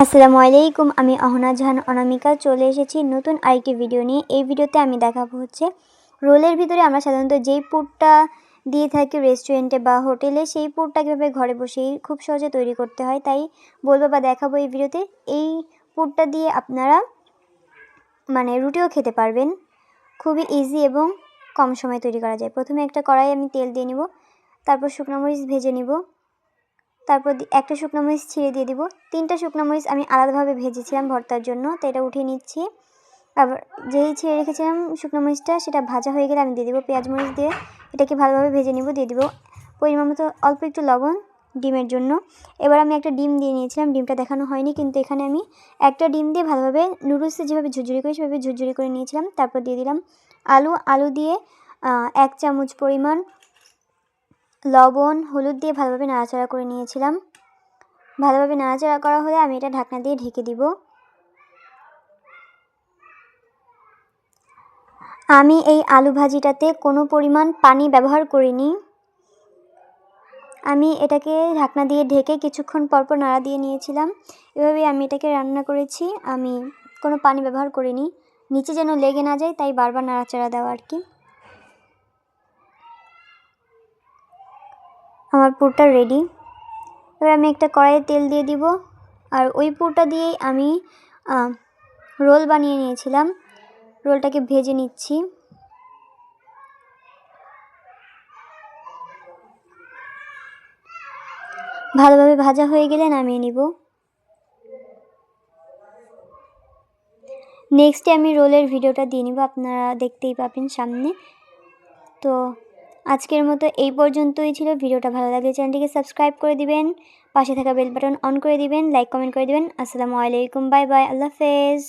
আসসালামু আলাইকুম, আমি অহনা জাহান অনামিকা। চলে এসেছি নতুন আরেকটি ভিডিও নিয়ে। এই ভিডিওতে আমি দেখাবো হচ্ছে রোলের ভিতরে আমরা সাধারণত যেই পুরটা দিয়ে থাকি রেস্টুরেন্টে বা হোটেলে, সেই পুরটা কীভাবে ঘরে বসেই খুব সহজে তৈরি করতে হয়, তাই বলব বা দেখাবো এই ভিডিওতে। এই পুরটা দিয়ে আপনারা মানে রুটিও খেতে পারবেন। খুবই ইজি এবং কম সময়ে তৈরি করা যায়। প্রথমে একটা কড়াই আমি তেল দিয়ে নিব, তারপর শুকনো মরিচ ভেজে নিব। তারপর একটা শুকনো মরিচ ছিঁড়ে দিয়ে দিব। তিনটা শুকনো মরিচ আমি আলাদাভাবে ভেজেছিলাম ভর্তার জন্য, তো এটা উঠিয়ে নিচ্ছি। আবার যেই ছিঁড়ে রেখেছিলাম শুকনো মরিচটা, সেটা ভাজা হয়ে গেলে আমি দিয়ে দিব পেঁয়াজ মরিচ দিয়ে। এটাকে ভালোভাবে ভেজে নিব, দিয়ে দিব পরিমাণ মতো অল্প একটু লবণ ডিমের জন্য। এবার আমি একটা ডিম দিয়ে নিয়েছিলাম, ডিমটা দেখানো হয়নি, কিন্তু এখানে আমি একটা ডিম দিয়ে ভালোভাবে নুডলসে যেভাবে ঝুরঝুরি করি, সেভাবে ঝুরঝুরি করে নিয়েছিলাম। তারপর দিয়ে দিলাম আলু। আলু দিয়ে এক চামচ পরিমাণ লবণ, হলুদ দিয়ে ভালোভাবে নাড়াচাড়া করে নিয়েছিলাম। ভালোভাবে নাড়াচাড়া করা হলে আমি এটা ঢাকনা দিয়ে ঢেকে দিব। আমি এই আলু ভাজিটাতে কোনো পরিমাণ পানি ব্যবহার করিনি। আমি এটাকে ঢাকনা দিয়ে ঢেকে কিছুক্ষণ পরপর নাড়া দিয়ে নিয়েছিলাম। এভাবেই আমি এটাকে রান্না করেছি। আমি কোনো পানি ব্যবহার করিনি। নিচে যেন লেগে না যায়, তাই বারবার নাড়াচাড়া দেওয়া আর কি। আমার পুরটা রেডি এবার আমি একটা কড়াইয়ে তেল দিয়ে দিব। আর ওই পুরটা দিয়েই আমি রোল বানিয়ে নিয়েছিলাম। রোলটাকে ভেজে নিচ্ছি। ভালোভাবে ভাজা হয়ে গেলে নামিয়ে নিব। নেক্সটে আমি রোলের ভিডিওটা দিয়ে নিব। আপনারা দেখতেই পাবেন সামনে। তো আজকের মতো এই পর্যন্তই ছিল। ভিডিওটা ভালো লাগলে চ্যানেলটিকে সাবস্ক্রাইব করে দিবেন, পাশে থাকা বেল বাটন অন করে দিবেন, লাইক, কমেন্ট করে দিবেন। আসসালামু আলাইকুম, বাই বাই, আল্লাহ হাফেজ।